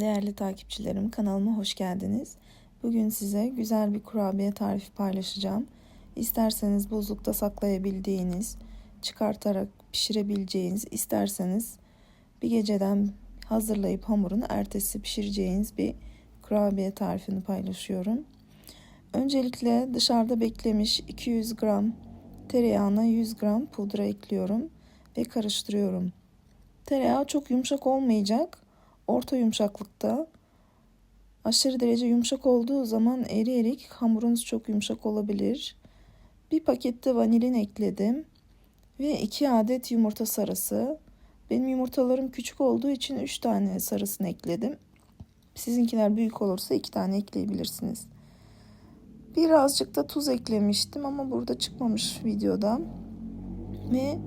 Değerli takipçilerim kanalıma hoş geldiniz. Bugün size güzel bir kurabiye tarifi paylaşacağım. İsterseniz buzlukta saklayabildiğiniz, çıkartarak pişirebileceğiniz, isterseniz bir geceden hazırlayıp hamurunu ertesi pişireceğiniz bir kurabiye tarifini paylaşıyorum. Öncelikle dışarıda beklemiş 200 gram tereyağına 100 gram pudra ekliyorum ve karıştırıyorum. Tereyağı çok yumuşak olmayacak. Orta yumuşaklıkta. Aşırı derece yumuşak olduğu zaman eriyerek hamurunuz çok yumuşak olabilir. Bir pakette vanilin ekledim. Ve 2 adet yumurta sarısı. Benim yumurtalarım küçük olduğu için 3 tane sarısını ekledim. Sizinkiler büyük olursa 2 tane ekleyebilirsiniz. Birazcık da tuz eklemiştim ama burada çıkmamış videoda. Ve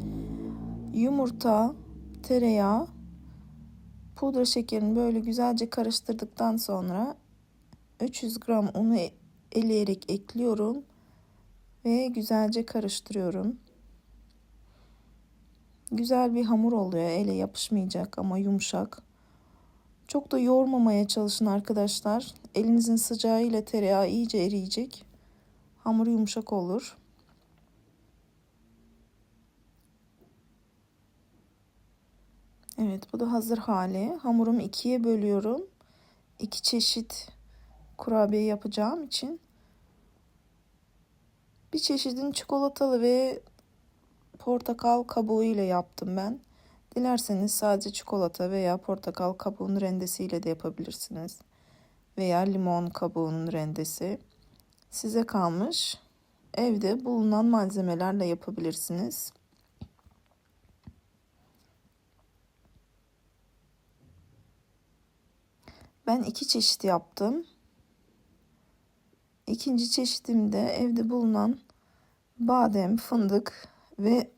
yumurta, tereyağı, pudra şekerini böyle güzelce karıştırdıktan sonra 300 gram unu eleyerek ekliyorum ve güzelce karıştırıyorum. Güzel bir hamur oluyor. Ele yapışmayacak ama yumuşak. Çok da yoğurmamaya çalışın arkadaşlar. Elinizin sıcağı ile tereyağı iyice eriyecek. Hamur yumuşak olur. Evet bu da hazır hali. Hamurumu ikiye bölüyorum. İki çeşit kurabiye yapacağım için. Bir çeşidin çikolatalı ve portakal kabuğu ile yaptım ben. Dilerseniz sadece çikolata veya portakal kabuğunun rendesiyle de yapabilirsiniz. Veya limon kabuğunun rendesi. Size kalmış. Evde bulunan malzemelerle yapabilirsiniz. Ben iki çeşit yaptım. İkinci çeşitimde evde bulunan badem, fındık ve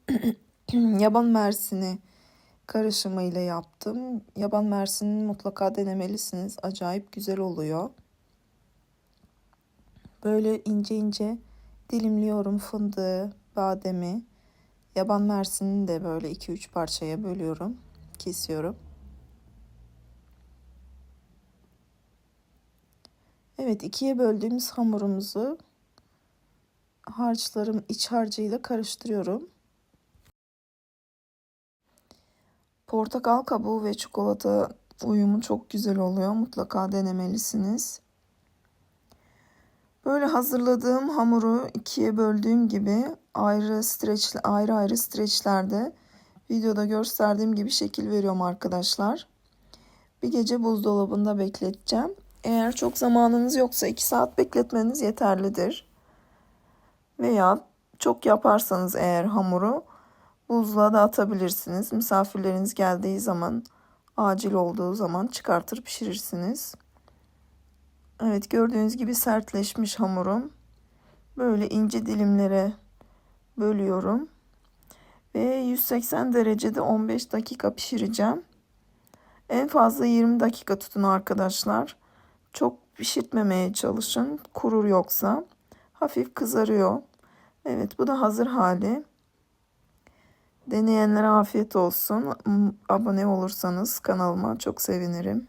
yaban mersini karışımıyla yaptım. Yaban mersini mutlaka denemelisiniz. Acayip güzel oluyor. Böyle ince ince dilimliyorum fındığı, bademi. Yaban mersini de böyle 2-3 parçaya bölüyorum, kesiyorum. Evet ikiye böldüğümüz hamurumuzu harçlarım iç harcıyla karıştırıyorum. Portakal kabuğu ve çikolata uyumu çok güzel oluyor. Mutlaka denemelisiniz. Böyle hazırladığım hamuru ikiye böldüğüm gibi ayrı streç ayrı ayrı streçlerde videoda gösterdiğim gibi şekil veriyorum arkadaşlar. Bir gece buzdolabında bekleteceğim. Eğer çok zamanınız yoksa 2 saat bekletmeniz yeterlidir. Veya çok yaparsanız eğer hamuru buzluğa da atabilirsiniz. Misafirleriniz geldiği zaman acil olduğu zaman çıkartır pişirirsiniz. Evet gördüğünüz gibi sertleşmiş hamurum. Böyle ince dilimlere bölüyorum. Ve 180 derecede 15 dakika pişireceğim. En fazla 20 dakika tutun arkadaşlar. Çok pişirtmemeye çalışın. Kurur yoksa. Hafif kızarıyor. Evet bu da hazır hali. Deneyenlere afiyet olsun. Abone olursanız kanalıma çok sevinirim.